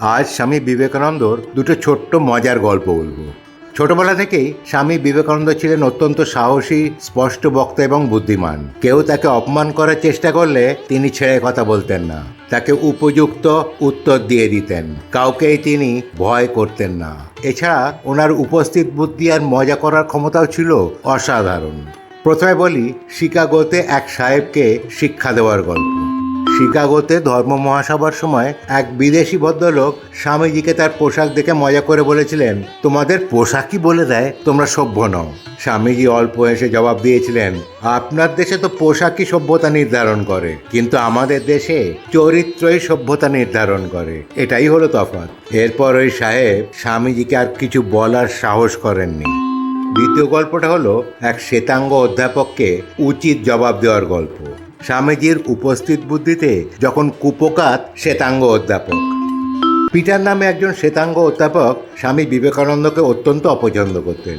আজ স্বামী বিবেকানন্দর দুটো ছোট্ট মজার গল্প বলব। ছোটবেলা থেকেই স্বামী বিবেকানন্দ ছিলেন অত্যন্ত সাহসী, স্পষ্ট বক্তা এবং বুদ্ধিমান। কেউ তাকে অপমান করার চেষ্টা করলে তিনি ছেড়ে কথা বলতেন না। তাকে উপযুক্ত উত্তর দিয়ে দিতেন। কাউকেই তিনি ভয় করতেন না। এছাড়া ওনার উপস্থিত বুদ্ধি আর মজা করার ক্ষমতাও ছিল অসাধারণ। প্রথমে বলি, শিকাগোতে এক সাহেবকে শিক্ষা দেওয়ার গল্প। শিকাগোতে ধর্ম মহাসভার সময় এক বিদেশি ভদ্রলোক স্বামীজিকে তার পোশাক দেখে মজা করে বলেছিলেন, তোমাদের পোশাকই বলে দেয়, তোমরা সভ্য নও। স্বামীজি অল্প এসে জবাব দিয়েছিলেন, আপনার দেশে তো পোশাকই সভ্যতা নির্ধারণ করে, কিন্তু আমাদের দেশে চরিত্রই সভ্যতা নির্ধারণ করে। এটাই হলো তফাৎ। এরপর ওই সাহেব স্বামীজিকে আর কিছু বলার সাহস করেননি। দ্বিতীয় গল্পটা হলো এক শ্বেতাঙ্গ অধ্যাপককে উচিত জবাব দেওয়ার গল্প। স্বামীজির উপস্থিত বুদ্ধিতে যখন কুপকাত শ্বেতাঙ্গ অধ্যাপক। পিটার নামে একজন শ্বেতাঙ্গ অধ্যাপক স্বামী বিবেকানন্দকে অত্যন্ত অপছন্দ করতেন।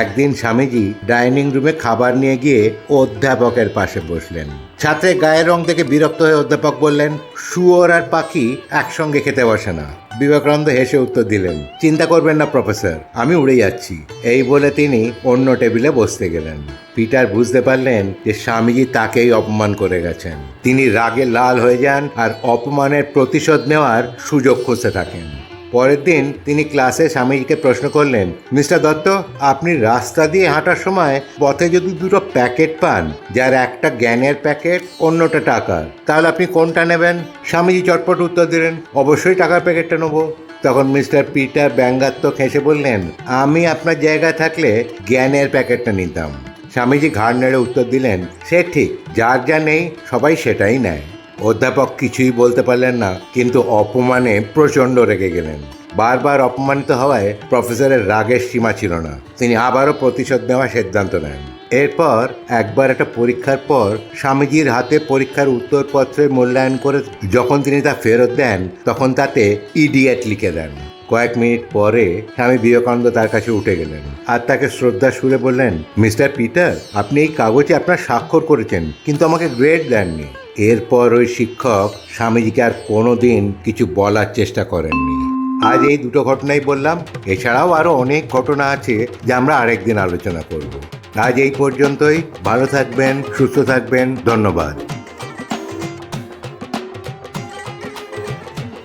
একদিন স্বামীজি ডাইনিং রুমে খাবার নিয়ে গিয়ে অধ্যাপকের পাশে বসলেন। ছাত্রের গায়ের রং থেকে বিরক্ত হয়ে অধ্যাপক বললেন, শুয়োর আর পাখি একসঙ্গে খেতে বসে না। বিবেকানন্দ হেসে উত্তর দিলেন, চিন্তা করবেন না, প্রফেসর, আমি উড়ে যাচ্ছি। এই বলে তিনি অন্য টেবিলে বসতে গেলেন। পিটার বুঝতে পারলেন যে স্বামীজি তাকেই অপমান করে গেছেন। তিনি রাগে লাল হয়ে যান আর অপমানের প্রতিশোধ নেওয়ার সুযোগ খুঁজতে থাকেন। পরের দিন তিনি ক্লাসে স্বামীজিকে প্রশ্ন করলেন, মিস্টার দত্ত, আপনি রাস্তা দিয়ে হাঁটার সময় পথে যদি দুটো প্যাকেট পান, যার একটা জ্ঞানের প্যাকেট, অন্যটা টাকার, তাহলে আপনি কোনটা নেবেন? স্বামীজি চটপট উত্তর দিলেন, অবশ্যই টাকার প্যাকেটটা নেব। তখন মিস্টার পিটার ব্যঙ্গাত্মক হেসে বললেন, আমি আপনার জায়গায় থাকলে জ্ঞানের প্যাকেটটা নিতাম। স্বামীজি ঘাড় নেড়ে উত্তর দিলেন, সে ঠিক, যার যা নেই, সবাই সেটাই নেয়। অধ্যাপক কিছুই বলতে পারলেন না, কিন্তু অপমানে প্রচণ্ড রেগে গেলেন। বারবার অপমানিত হওয়ায় প্রফেসরের রাগের সীমা ছিল না। তিনি আবারও প্রতিশোধ নেওয়ার সিদ্ধান্ত নেন। এরপর একবার একটা পরীক্ষার পর স্বামীজির হাতে পরীক্ষার উত্তরপত্রের মূল্যায়ন করে যখন তিনি তা ফেরত দেন, তখন তাতে ইডিয়েট লিখে দেন। কয়েক মিনিট পরে স্বামী বিবেকানন্দ তার কাছে উঠে গেলেন আর তাকে শ্রদ্ধা সুরে বললেন, মিস্টার পিটার, আপনি এই কাগজে আপনার স্বাক্ষর করেছেন, কিন্তু আমাকে গ্রেড দেননি। এরপর ওই শিক্ষক স্বামীজিকে আর কোনো দিন কিছু বলার চেষ্টা করেননি। আজ এই দুটো ঘটনাই বললাম। এছাড়াও আরও অনেক ঘটনা আছে যা আমরা আরেকদিন আলোচনা করব। আজ এই পর্যন্তই। ভালো থাকবেন, সুস্থ থাকবেন। ধন্যবাদ।